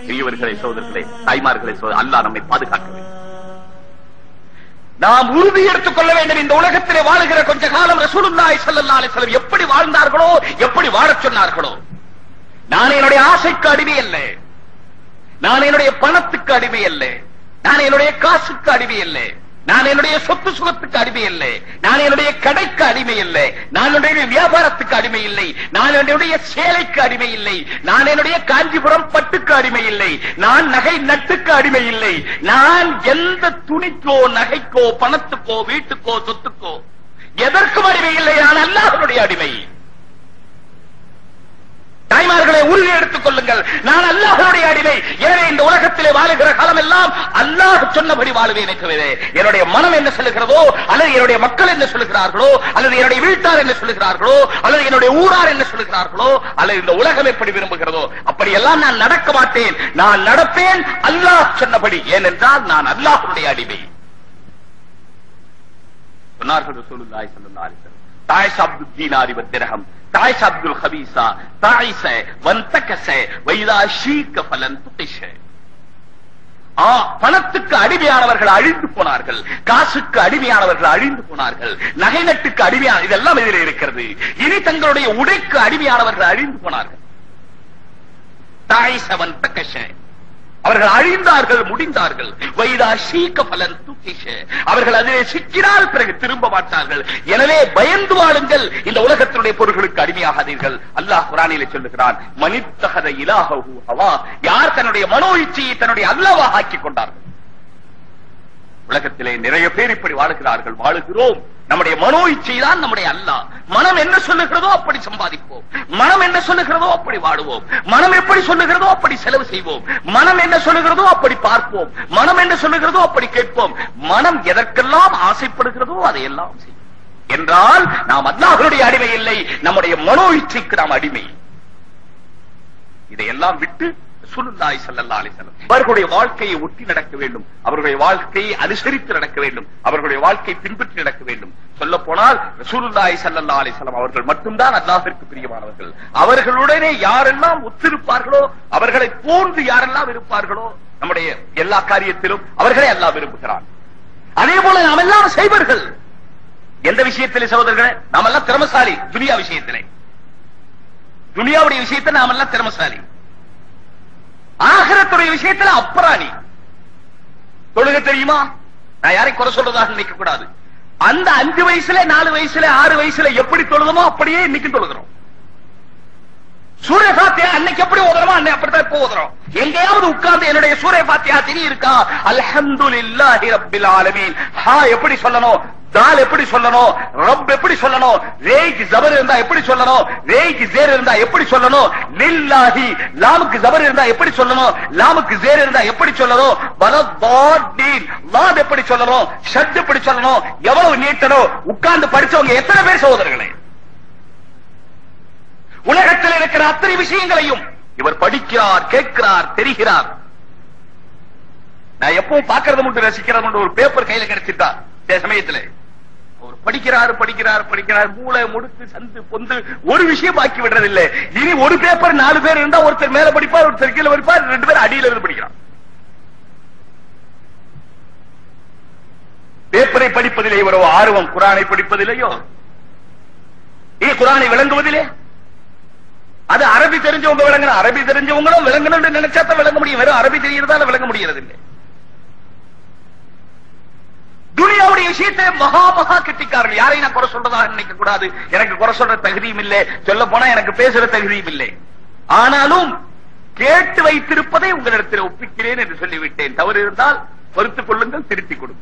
பெரியவர்களே சோதர்களே தாய்மார்களே சோதர் அல்லாஹ் நம்மை பாதுகாக்க வேண்டும். நாம் உறுதி எடுத்துக் கொள்ள வேண்டும். இந்த உலகத்திலே வாழுகிற கொஞ்ச காலம் ரசூலுல்லாஹி ஸல்லல்லாஹு அலைஹி எப்படி வாழ்ந்தார்களோ எப்படி வாழச் சொன்னார்களோ நான் என்னுடைய ஆசைக்கு அடிமை அல்ல நான் என்னுடைய பணத்துக்கு அடிமை அல்ல. நான் என்னுடைய காசுக்கு அடிமை அல்ல. நான் என்னுடைய சொத்து சுகத்துக்கு அடிமை இல்லை நான் என்னுடைய கடைக்கு அடிமை இல்லை நான் என்னுடைய வியாபாரத்துக்கு அடிமை இல்லை. நான் என்னுடைய சேலைக்கு அடிமை இல்லை. நான் என்னுடைய காஞ்சிபுரம் பட்டுக்கு அடிமை இல்லை. நான் நகை நட்டுக்கு அடிமை இல்லை. நான் எந்த துணிக்கோ நகைக்கோ பணத்துக்கோ வீட்டுக்கோ சொத்துக்கோ எதற்கும் அடிமை இல்லை. நான் அல்லாஹனுடைய அடிமை. தாய்மார்களை உறுதி எடுத்துக் கொள்ளுங்கள். நான் அல்லாஹனுடைய அடிமை. எனவே இந்த உலகத்திலே வாழுகிற காலம் எல்லாம் அல்லாஹ் சொன்னபடி வாழ்வேன் என்னுடைய மனம் என்ன சொல்லுகிறதோ அல்லது என்னுடைய மக்கள் என்ன சொல்லுகிறார்களோ அல்லது என்னுடைய வீட்டார் என்ன சொல்லுகிறார்களோ அல்லது என்னுடைய ஊரார் என்ன சொல்லுகிறார்களோ அல்லது இந்த உலகம் எப்படி விரும்புகிறதோ அப்படியெல்லாம் நான் நடக்க மாட்டேன். நான் நடப்பேன் அல்லாஹ் சொன்னபடி. ஏனென்றால் நான் அல்லாஹனுடைய அடிமை. சொன்னார்கள் ரசூலுல்லாஹி ஸல்லல்லாஹு அலைஹி வஸல்லம் அப்துல் ஹபீசா தாயிஷ வந்தகச வைதா ஷீக்க பலன் துட்டிஷ பணத்துக்கு அடிமையானவர்கள் அழிந்து போனார்கள் காசுக்கு அடிமையானவர்கள் அழிந்து போனார்கள் நகை நட்டுக்கு அடிமையான இதெல்லாம் இதில் இருக்கிறது. இனி தங்களுடைய உடைக்கு அடிமையானவர்கள் அழிந்து போனார்கள். தாயிசவன் தக்கஷ அவர்கள் அழிந்தார்கள் முடிந்தார்கள். வைதா சீக்க பலன் அவர்கள் அதிலே சிக்கினால் பிறகு திரும்ப மாட்டார்கள். எனவே பயந்து வாழுங்கள். இந்த உலகத்தினுடைய பொருள்களுக்கு அடிமையாகாதீர்கள். அல்லாஹ் குரானிலே சொல்லுகிறான் மனித்தகத இலாக யார் தன்னுடைய மனோ இச்சையை தன்னுடைய அல்லவாக ஆக்கிக் கொண்டார்கள்? உலகத்திலே நிறைய பேர் இப்படி வாழுகிறார்கள் வாழுகிறோம். நம்முடைய மனோ இச்சை தான் நம்முடைய அல்லா. மனம் என்ன சொல்லுகிறதோ அப்படி சம்பாதிப்போம். மனம் என்ன சொல்லுகிறதோ அப்படி வாழுவோம். மனம் எப்படி சொல்லுகிறதோ அப்படி செலவு செய்வோம். மனம் என்ன சொல்லுகிறதோ அப்படி பார்ப்போம். மனம் என்ன சொல்லுகிறதோ அப்படி கேட்போம். மனம் எதற்கெல்லாம் ஆசைப்படுகிறதோ அதையெல்லாம் செய்யும் என்றால் நாம் அல்லாஹருடைய அடிமை இல்லை நம்முடைய மனோ இச்சைக்கு நாம் அடிமை. இதையெல்லாம் விட்டு சுருந்தாய் சல்லல்லா அலிசல்லம் அவர்களுடைய வாழ்க்கையை ஒட்டி நடக்க வேண்டும். அவர்களுடைய வாழ்க்கையை அனுசரித்து நடக்க வேண்டும். அவர்களுடைய வாழ்க்கையை பின்பற்றி நடக்க வேண்டும். சொல்ல போனால் ரசூலுல்லாஹி ஸல்லல்லாஹு அலைஹி அவர்கள் மட்டும்தான் அல்லாஹிற்கு பிரியமானவர்கள். அவர்களுடனே யாரெல்லாம் ஒத்திருப்பார்களோ அவர்களை போன்று யாரெல்லாம் இருப்பார்களோ நம்முடைய எல்லா காரியத்திலும் அவர்களே அல்லாஹ் விரும்புகிறான் அதே போல நாம் எல்லாம் செய்வர்கள் எந்த விஷயத்திலே சகோதரர்களே? நாம் எல்லாம் திறமசாலி. துனியா விஷயத்திலே. துனியாவுடைய விஷயத்தை நாம் எல்லாம் திறமசாலி. ஆகரத்துடைய விஷயத்துல அப்புறாணி. தொழுக தெரியுமா? நான் யாரையும் குறை சொல்றதாக நினைக்க கூடாது. அந்த அஞ்சு வயசுல நாலு வயசுல ஆறு வயசுல எப்படி தொழுதமோ அப்படியே இன்னைக்கு தொழுகிறோம். சூரிய பாத்தியா அன்னைக்கு எப்படி ஓதுறோமோ அன்னைக்கு அப்படித்தான் இப்போ ஓதுறோம். எங்கேயாவது உட்கார்ந்து என்னுடைய சூரிய பாத்தியா திரி இருக்கா அல்ஹம்துலில்லாஹி ரப்பில் ஆலமீன். ஹா எப்படி சொல்லணும்? தால் எப்படி சொல்லணும்? ரப் எப்படி சொல்லணும்? ரேக்கு ஜபர் இருந்தா எப்படி சொல்லணும்? ரேக்கு ஜேர் இருந்தா எப்படி சொல்லணும்? லில்லாஹி லாமுக்கு ஜபர் இருந்தா எப்படி சொல்லணும்? லாமுக்கு ஜேர் இருந்தா எப்படி சொல்லணும்? பலதாதீன் லாத் எப்படி சொல்லணும்? ஷட் எப்படி சொல்லணும்? எவ்வளவு நீட்டணும் உட்கார்ந்து படிச்சவங்க எத்தனை பேர் சகோதரர்களே? உலகத்தில் இருக்கிற அத்தனை விஷயங்களையும் இவர் படிக்கிறார் கேட்கிறார் தெரிகிறார். நான் எப்பவும் பாக்குறது மட்டும் ரசிக்கிறது மட்டும் ஒரு பேப்பர் கையில கிடைச்சிட்டா சில சமயத்துல. படிக்கிறார் படிக்கிறார் படிக்கிறார். மூளை முடுக்கு சந்து பொந்து ஒரு விஷயம் பாக்கி விடுறதில்லை. இனி ஒரு பேப்பர் நாலு பேர் இருந்தா ஒருத்தர் மேல படிப்பார் ஒருத்தர் கீழே படிப்பார் ரெண்டு பேர் அடியில இருந்து படிக்கிறான் பேப்பரை படிப்பதிலே ஒரு ஆர்வம். குரானை படிப்பதிலேயோ? ஏ குரானை விளங்குவதிலே? அது அரபி தெரிஞ்சவங்க விளங்கணும். அரபி தெரிஞ்சவங்களும் விளங்கணும்னு நினைச்சா தான் விளங்க முடியும். வெறும் அரபி தெரியறதால விளங்க முடியறது இல்லை துனியாவுடைய மகா மகா கெட்டிக்காரர்கள். யாரையும் நான் குறை சொல்றதாக நினைக்க கூடாது. எனக்கு குறை சொல்ற தகுதியும் இல்லை. சொல்ல போனா எனக்கு பேசுற தகுதியும் இல்லை. ஆனாலும் கேட்டு வைத்திருப்பதை உங்களிடத்தில் ஒப்பிக்கிறேன் என்று சொல்லிவிட்டேன். தவறு இருந்தால் பொறுத்துக் கொள்ளுங்கள் திருத்திக் கொடுங்க